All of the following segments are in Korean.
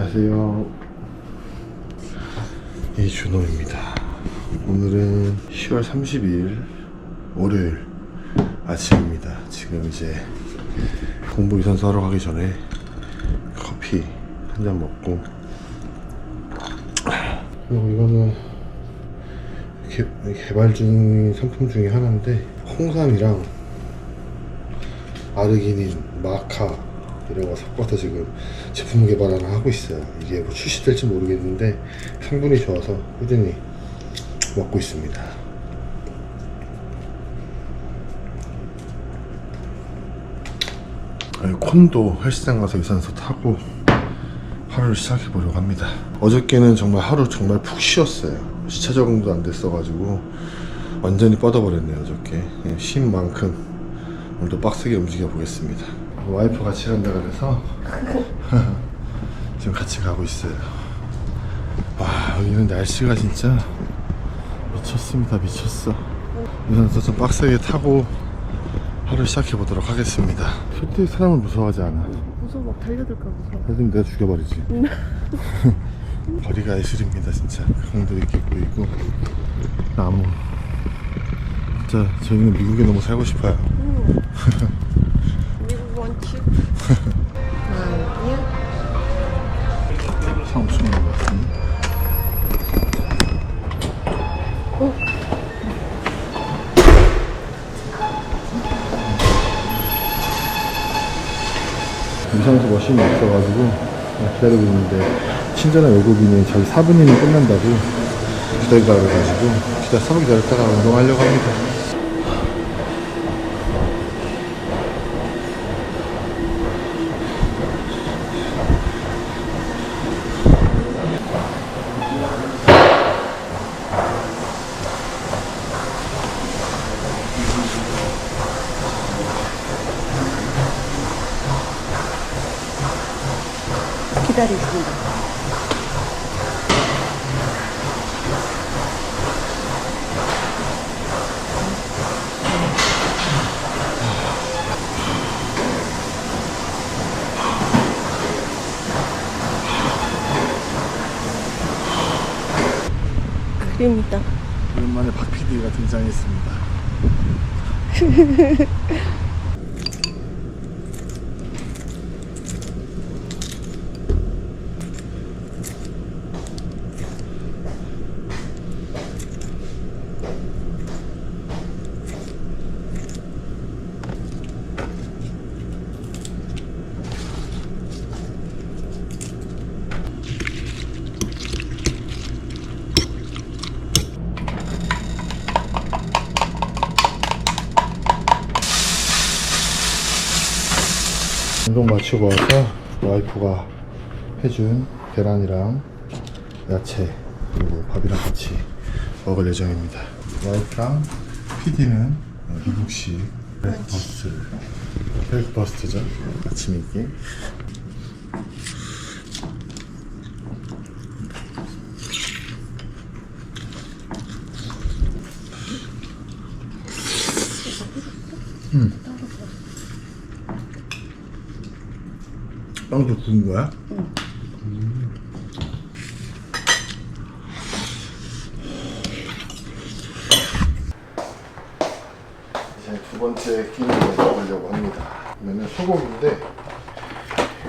안녕하세요. 이준호입니다. 오늘은 10월 30일 월요일 아침입니다. 지금 이제 공부 유산소 하러 가기 전에 커피 한 잔 먹고 그리고 이거는 개, 개발 중인 상품 중에 하나인데 홍삼이랑 아르기닌, 마카 이런 거 섞어서 지금 제품 개발 하나 하고 있어요. 이게 뭐 출시될지 모르겠는데 성분이 좋아서 꾸준히 먹고 있습니다. 콘도 헬스장 가서 유산소 타고 하루를 시작해 보려고 합니다. 어저께는 정말 하루 정말 푹 쉬었어요. 시차 적응도 안 됐어가지고 완전히 뻗어버렸네요 어저께. 예, 쉰 만큼 오늘도 빡세게 움직여 보겠습니다. 와이프 같이 간다 그래서 지금 같이 가고 있어요. 와 여기는 날씨가 진짜 미쳤습니다 미쳤어. 유산소 좀 빡세게 타고 하루 시작해 보도록 하겠습니다. 솔직히 사람을 무서워하지 않아. 무서워 막 달려들까 무서워 사실 내가 죽여버리지. 거리가 예술입니다, 진짜. 강도 이렇게 보이고, 나무. 진짜 저희는 미국에 너무 살고 싶어요. 미국 원치 아니야 상수인 것 같은데. 유산소 머신이 없어가지고 기다리고 있는데 친절한 외국인이 저기 4분이면 끝난다고 기다리다 그래가지고 기다 4분 기다렸다가 운동하려고 합니다. 그림이다 오랜만에 박 PD가 등장했습니다. 운동 마치고 와서 와이프가 해준 계란이랑 야채 그리고 밥이랑 같이 먹을 예정입니다. 와이프랑 PD는 미국식 브레이크버스트 브레이크버스트죠 아침 있게 빵도 구운 거야? 이제 두 번째 끼니를 먹으려고 합니다. 그러면 소고기인데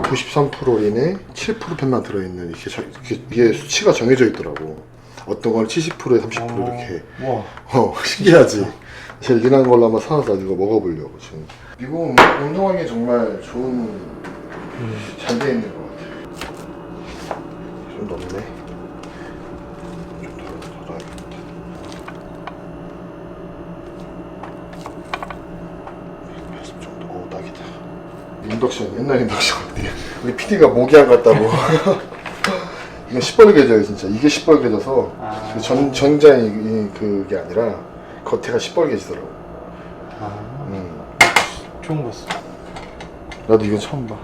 93%인에 7% 펜만 들어있는 이게, 저- 이게, 이게 수치가 정해져 있더라고. 어떤 건 70%에 30% 이렇게. 와, 어 신기하지. 제일 리난 걸로 한번 사서 이거 먹어보려고 지금. 미국 운동하기 정말 좋은 잘돼 있는 것 같아. 좀 넘네. 좀 더, 더 놔야겠다. 180 정도. 오, 딱이다. 인덕션, 옛날 인덕션. 우리 PD가 목이 안 갔다고. 이거 시뻘개져요, 진짜. 이게 시뻘개져서 아. 그 전, 전장이 이- 그게 아니라 겉에가 시뻘개지더라고. 아, 음. 좋은 거 써. 나도 이건 처음 봐.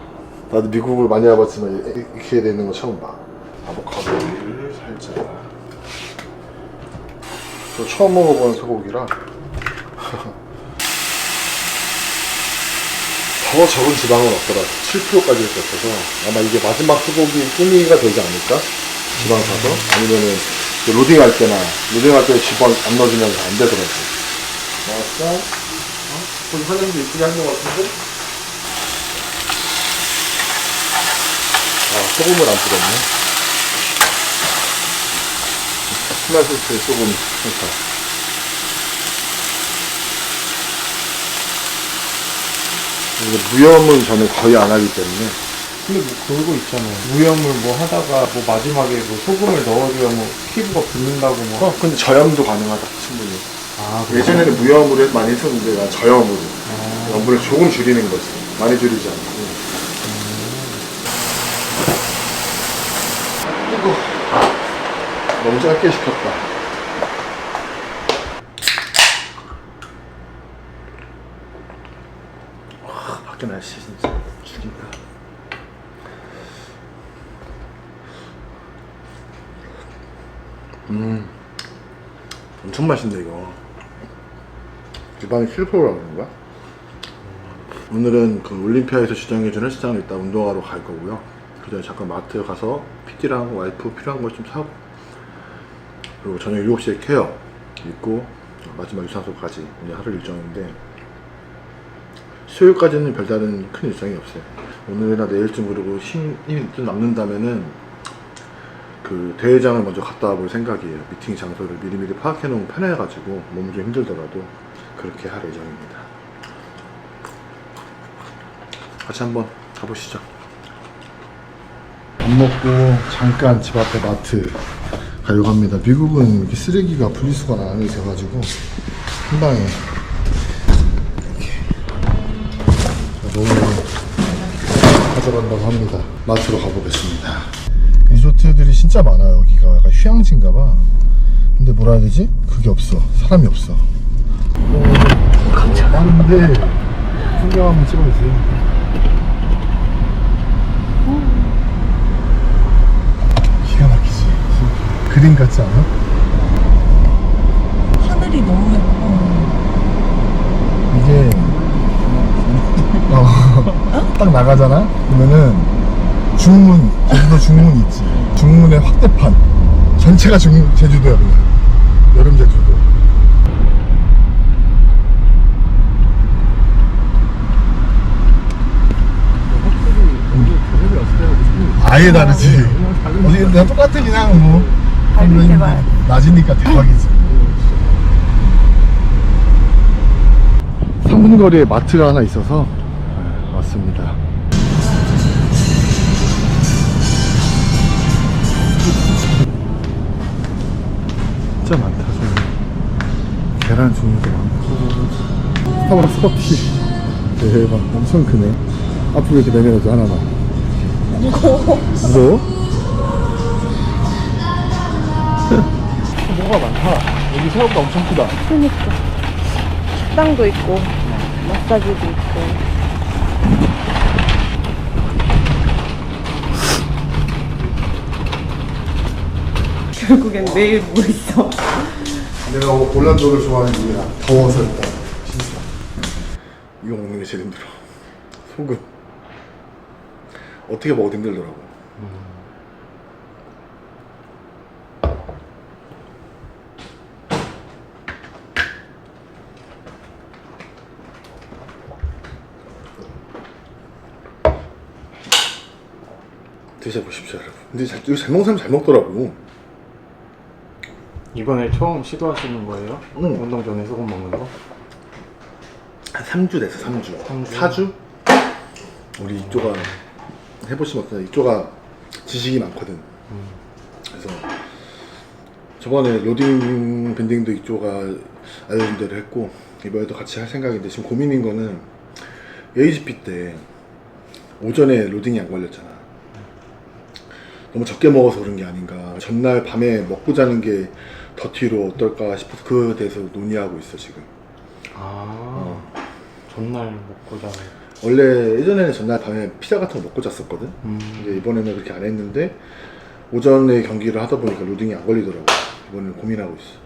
나도 미국을 많이 와봤지만 이- 이렇게 되는 건 처음 봐. 아보카도를 살짝. 저 처음 먹어보는 소고기라. 더 적은 지방은 없더라고 7kg까지 이렇게 없어서 아마 이게 마지막 소고기 꾸미가 되지 않을까? 지방 사서 아니면은 그 로딩할 때나 로딩할 때 지방 안 넣어주면 안 되더라고 나왔어? 어? 거기 화장도 이쁘게 한 것 같은데? 소금을 안 뿌렸네. 스마소스에 소금 살짝 무염은 저는 거의 안 하기 때문에. 근데 뭐 그거 있잖아요. 무염을 뭐 하다가 뭐 마지막에 뭐 소금을 넣어줘야 뭐 피부가 붓는다고 뭐. 어, 근데 저염도 가능하다 충분히. 아, 예전에는 무염으로 많이 했었는데 난 저염으로. 아. 염분을 조금 줄이는 거지. 많이 줄이지 않고 이거 너무 짧게 시켰다. 와 밖에 날씨 진짜 죽인다. 음 엄청 맛있네 이거. 주방에 실포라고 그런가? 오늘은 그 올림피아에서 지정해준 헬스장에 있다 운동하러 갈 거고요. 그 전에 잠깐 마트 가서 PT랑 와이프 필요한 거좀 사고 그리고 저녁 7시에 케어 있고 마지막 유산소까지 오늘 하루 일정인데 수요일까지는 별다른 큰 일정이 없어요 오늘이나 내일쯤 그리고 힘이 좀 남는다면은 그 대회장을 먼저 갔다 와볼 생각이에요. 미팅 장소를 미리미리 파악해 놓으면 편해가지고 몸이 좀 힘들더라도 그렇게 할 예정입니다. 같이 한번 가보시죠. 밥 먹고 잠깐 집 앞에 마트 가려고 합니다. 미국은 이렇게 쓰레기가 분리수거가 안 돼가지고 한 방에 이렇게 너무 가져간다고 합니다. 마트로 가보겠습니다. 리조트들이 진짜 많아요. 여기가 약간 휴양지인가 봐. 근데 뭐라 해야 되지? 그게 없어. 사람이 없어. 깜짝 많은데 풍경 한번 찍어주세요. 기가 막히지. 진짜. 그림 같지 않아? 하늘이 너무 예뻐. 이게 어, 딱 나가잖아? 그러면은 중문, 제주도 중문 있지. 중문의 확대판. 전체가 중, 제주도야, 그냥. 여름 제주도. 아예 다르지. 어디 그냥 똑같아 그냥 뭐. 발밑 해봐야 돼. 낮이니까 대박이지. 3분 거리에 마트가 하나 있어서 네, 왔습니다. 진짜 많다, 저기. 계란 종류도 많고. 스타벅스 커피. 대박, 엄청 크네. 앞으로 이렇게 내밀어줘, 하나만. 무거워. 무거워? 뭐가 많다. 여기 생각보다 엄청 크다. 그니까. 식당도 있고, 마사지도 있고. 결국엔 매일 뭐 있어. 내가 올란도를 좋아하는 이유야. 더워서 일단. 진짜. 이거 먹는 게 제일 힘들어. 소금. 어떻게 먹어도 힘들더라고. 드셔보십시오, 여러분. 근데 잘, 이거 잘 먹는 사람 잘 먹더라고. 이번에 처음 시도하시는 거예요? 응. 운동 전에 소금 먹는 거? 한 3주 됐어 3주 삼 주? 4주? 우리 이쪽아 해보시면 어떠냐 이쪽아 지식이 많거든 그래서 저번에 로딩 밴딩도 이쪽아 알려준 대로 했고 이번에도 같이 할 생각인데 지금 고민인 거는 AGP 때 오전에 로딩이 안 걸렸잖아 너무 적게 먹어서 그런 게 아닌가 전날 밤에 먹고 자는 게 더티로 어떨까 싶어서 그에 대해서 논의하고 있어 지금 아, 전날 먹고 자는. 원래 예전에는 전날 밤에 피자 같은 거 먹고 잤었거든. 음. 근데 이번에는 그렇게 안 했는데 오전에 경기를 하다 보니까 로딩이 안 걸리더라고. 이번에는 고민하고 있어.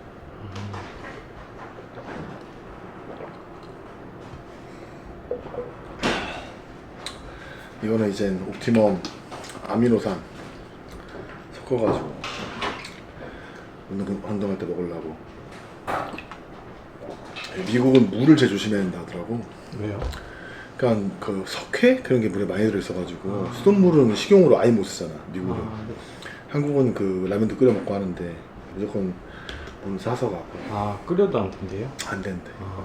이거는 이제 옵티멈 아미노산 섞어가지고. 운동, 운동할 때 먹으려고. 미국은 물을 제일 조심해야 된다 하더라고. 왜요? 그러니까 그 석회? 그런 게 물에 많이 들어있어가지고 수돗물은 식용으로 아예 못 쓰잖아 미국은. 한국은 그 라면도 끓여 먹고 하는데 무조건 물 사서 갖고. 아 끓여도 안 된대요? 안 된대. 아.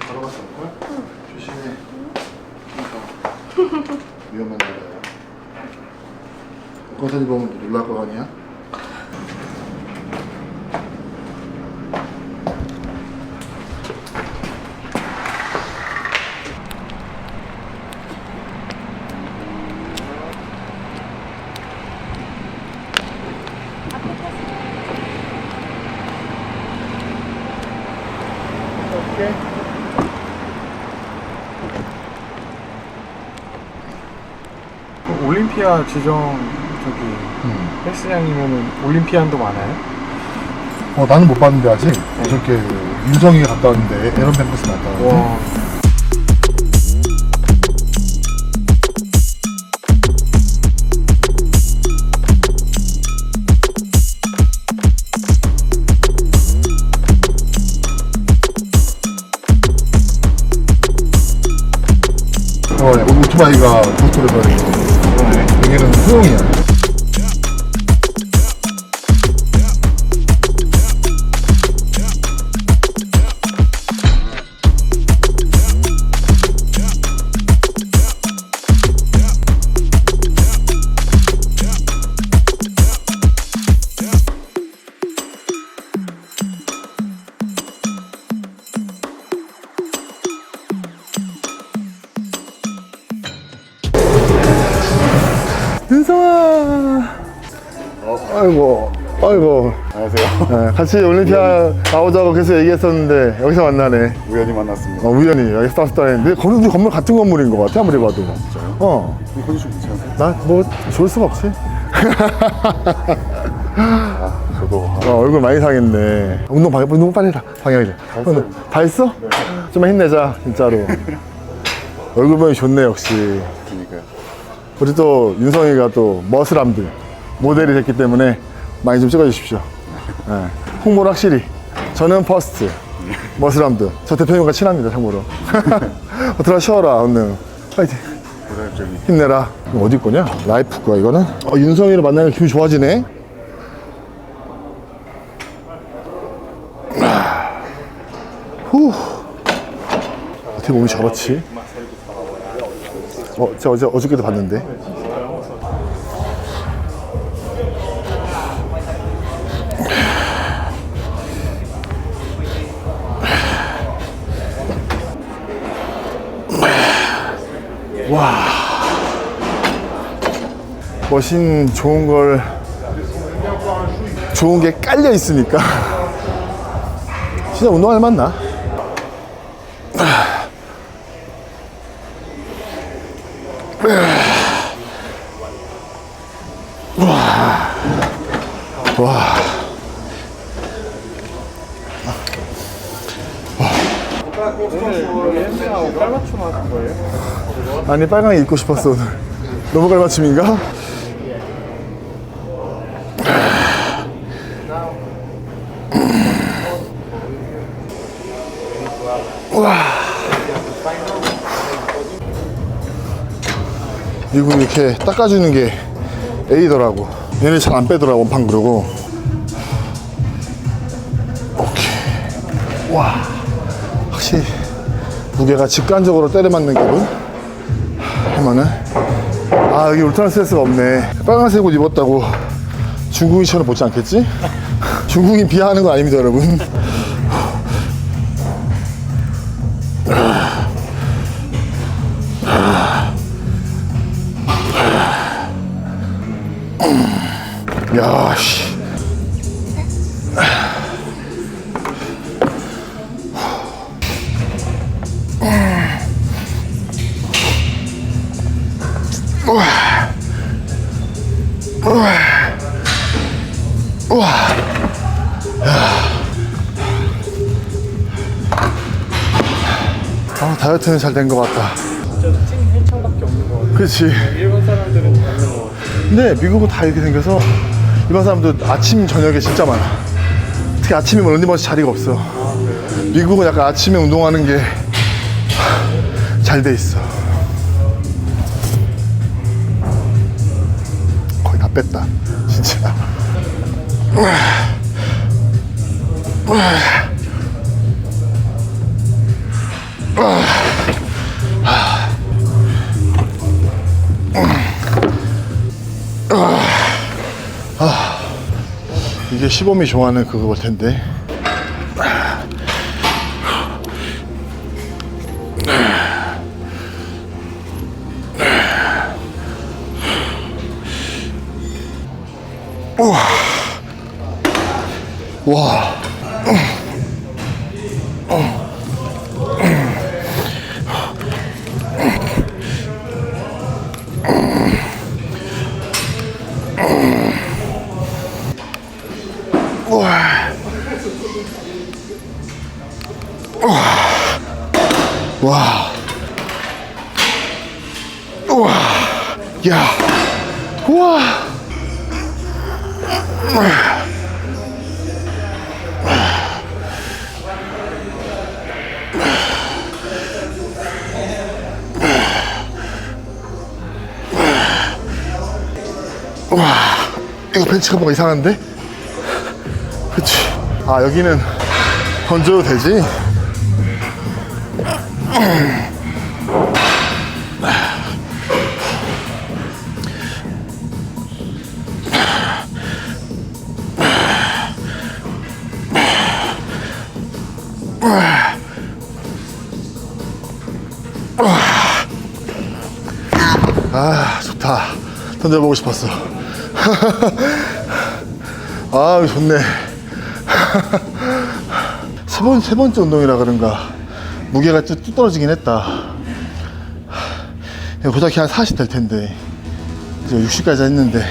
바로 갔어 걸 조심해. 위험한 나라야 건선이 보면 놀랄 거 아니야? 올림피아 지정 저기 헬스장이면은 올림피안도 많아요? 어 나는 못 봤는데 아직 저렇게 윤성이가 갔다 왔는데 에런 뱅크스 갔다 왔는데 와 어, 네. 오토바이가 고속도로 가는 여기는 소용이야. 네, 같이 올림피아 나오자고 계속 얘기했었는데 여기서 만나네. 우연히 만났습니다. 어, 우연히 여기 스타스타인데 우리 건물 같은 건물인 것 같아 아무리 봐도. 진짜요? 어, 이 컨디션 괜찮으세요? 나 뭐 좋을 수가 없지. 아, 저도 어, 얼굴 많이 상했네. 운동 방, 운동 빨리 해라. 방향이래. 했어요. 다 했어? 좀만 힘내자, 진짜로. 얼굴 보니 좋네, 역시. 그러니까요. 우리 또 윤성이가 또 머슬함들 모델이 됐기 때문에 많이 좀 찍어주십시오. 네. 홍보를 확실히. 저는 퍼스트. 머슬함들. 저 대표님과 친합니다, 참고로. 어, 들어가 쉬어라, 오늘. 파이팅. 힘내라. 이거 어디 거냐? 라이프 거야, 이거는? 어, 윤성이를 만나면 기분이 좋아지네. 아. 후. 어떻게 몸이 저렇지? 어, 제가 어제, 어저께도 봤는데. 머신 좋은 걸 좋은 게 깔려 있으니까 진짜 운동할 만나 와. 헬스하고 깔맞춤 거예요? 아니 빨강이 입고 싶었어 오늘 너무 갈맞춤인가? 미국 이렇게 닦아주는 게 A더라고. 얘네 잘 안 빼더라 원판 그러고. 오케이. 와. 확실히 무게가 직관적으로 때려 맞는 기분? 하면은 아 여기 울트라 스트레스가 없네. 빨간색 옷 입었다고 중국인처럼 보지 않겠지? 중국인 비하하는 거 아닙니다 여러분 야, 씨. 아, 다이어트는 잘 된 것 같다. 진짜 찐 해창밖에 없는 것 같아. 그치. 일본 사람들은 다 근데 네, 미국은 다 이렇게 생겨서 일반 사람들 아침 저녁에 진짜 많아. 특히 아침에 런닝머신 자리가 없어. 미국은 약간 아침에 운동하는 게 잘 돼 있어. 거의 다 뺐다. 진짜 이게 시범이 좋아하는 그거일 텐데 우와 와 와. 와. 이거 벤치가 뭔가 이상한데? 그치. 아, 여기는 던져도 되지? 던져보고 싶었어. 아 좋네. 세, 번, 세 번째 운동이라 그런가. 무게가 뚝, 뚝 떨어지긴 했다. 고작히 한40 될 텐데. 이제 60까지 했는데.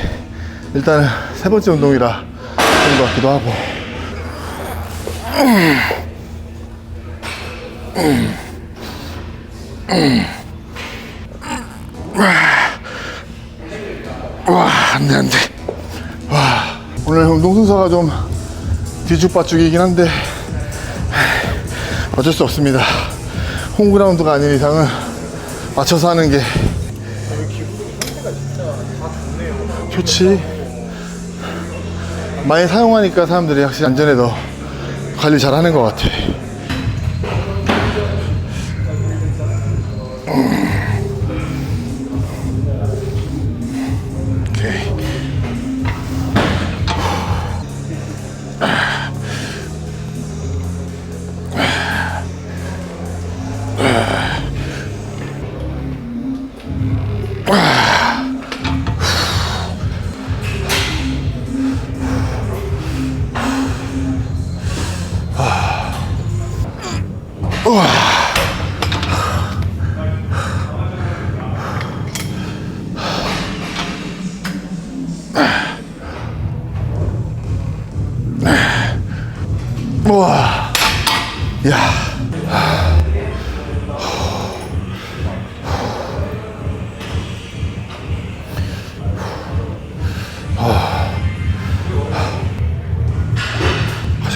일단은 세 번째 운동이라 그런 것 같기도 하고 와, 안 돼, 안 돼. 와, 오늘 운동 순서가 좀 뒤죽박죽이긴 한데, 어쩔 수 없습니다. 홈그라운드가 아닌 이상은 맞춰서 하는 게. 좋지. 많이 사용하니까 사람들이 확실히 안전에 더 관리 잘 하는 것 같아.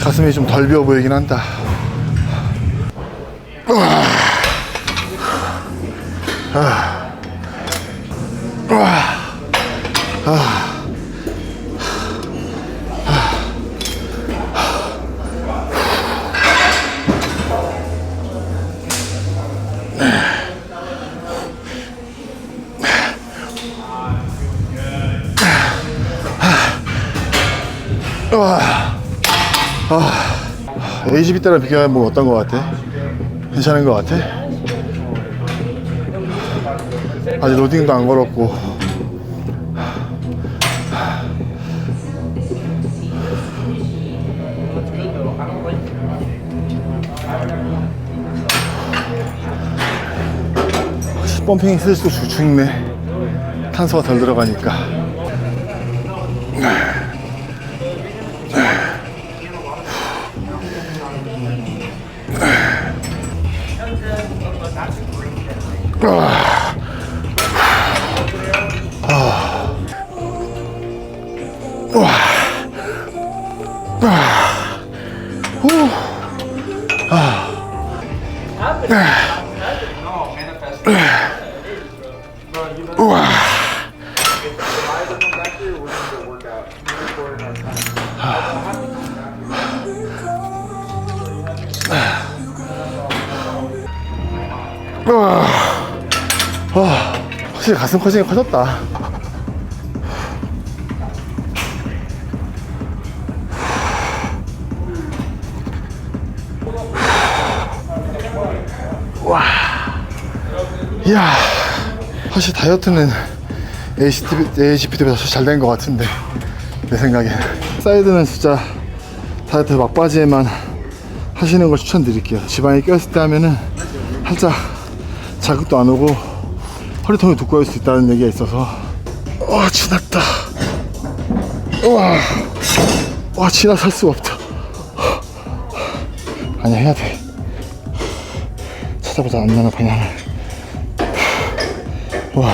가슴이 좀 덜 비어 보이긴 한다. 우와. 아. 우와. AGB 때랑 비교하면 어떤 것 같아? 괜찮은 것 같아? 아직 로딩도 안 걸었고 펌핑이 쓸수록 죽- 죽네 탄소가 덜 들어가니까 Ugh. 확실히 가슴 커지긴 커졌다. 와, 이야, 확실히 다이어트는 ACT, AGPT보다 잘 된 것 같은데 내 생각에 사이드는 진짜 다이어트 막바지에만 하시는 걸 추천드릴게요. 지방이 꼈을 때 하면은 살짝 자극도 안 오고 허리통이 두꺼울 수 있다는 얘기가 있어서. 와 지났다. 와, 와 지나설 수가 없다. 아니야 해야 돼. 찾아보자 안 나는 방향을. 와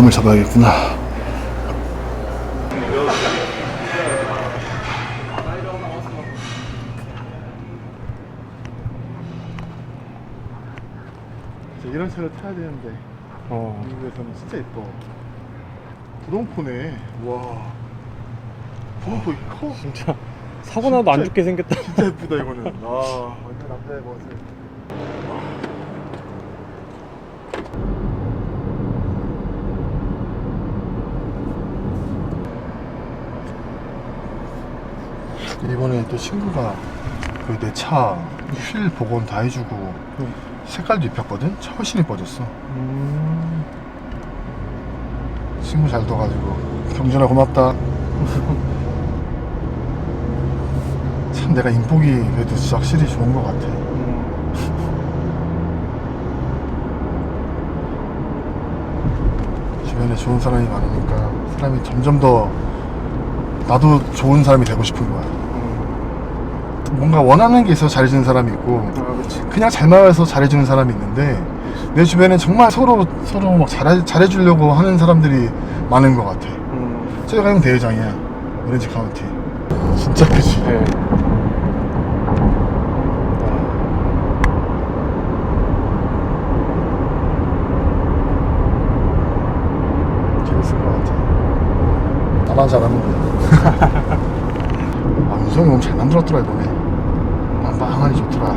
감을 잡아야겠구나. 이런 차를 타야 되는데 어. 미국에서는 진짜 예뻐. 구동포네. 와. 구동포 이렇게 커 진짜 사고 나도 안 진짜- 죽게 생겼다. 진짜 예쁘다 이거는. 아 완전 남자의 멋을 이번에 또 친구가 그 내 차 휠 복원 다 해주고 색깔도 입혔거든? 차 훨씬 이뻐졌어. 음. 친구 잘 둬가지고. 경준아 고맙다. 참 내가 인복이 그래도 진짜 확실히 좋은 것 같아. 주변에 좋은 사람이 많으니까 사람이 점점 더 나도 좋은 사람이 되고 싶은 거야 뭔가 원하는 게 있어서 잘해주는 사람이 있고 아. 그냥 잘 말해서 잘해주는 사람이 있는데 내 주변에 정말 서로 서로 막 잘해, 잘해주려고 하는 사람들이 많은 것 같아. 음. 저희가 형 대회장이야. 오렌지 카운티. 진짜 크지. 네. 재밌을 것 같아. 나만 잘하면 돼. 아, 윤성이 너무 잘 만들었더라 이번에 빵빵하니 좋더라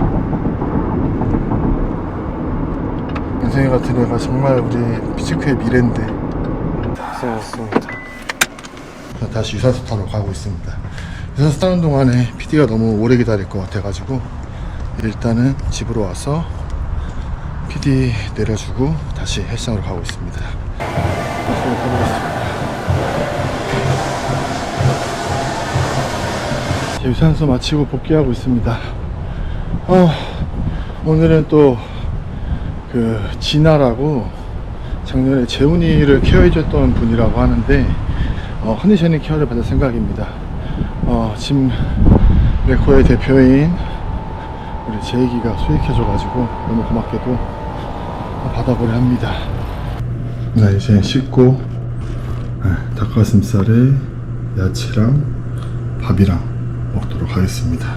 윤성이 같은 애가 정말 우리 피지크의 미래인데 고생하셨습니다. 다시 유산소 타러 가고 있습니다. 유산소 타는 동안에 PD가 너무 오래 기다릴 것 같아가지고 일단은 집으로 와서 PD 내려주고 다시 헬스장으로 가고 있습니다. 열심히 타보겠습니다. 유산소 마치고 복귀하고 있습니다. 어, 오늘은 또 그 진아라고 작년에 재훈이를 케어해줬던 분이라고 하는데 어, 컨디셔닝 케어를 받을 생각입니다. 어, 짐 레코의 대표인 우리 제이기가 수익해줘가지고 너무 고맙게도 받아보려 합니다. 나 이제 씻고 네, 닭가슴살에 야채랑 밥이랑 먹도록 하겠습니다.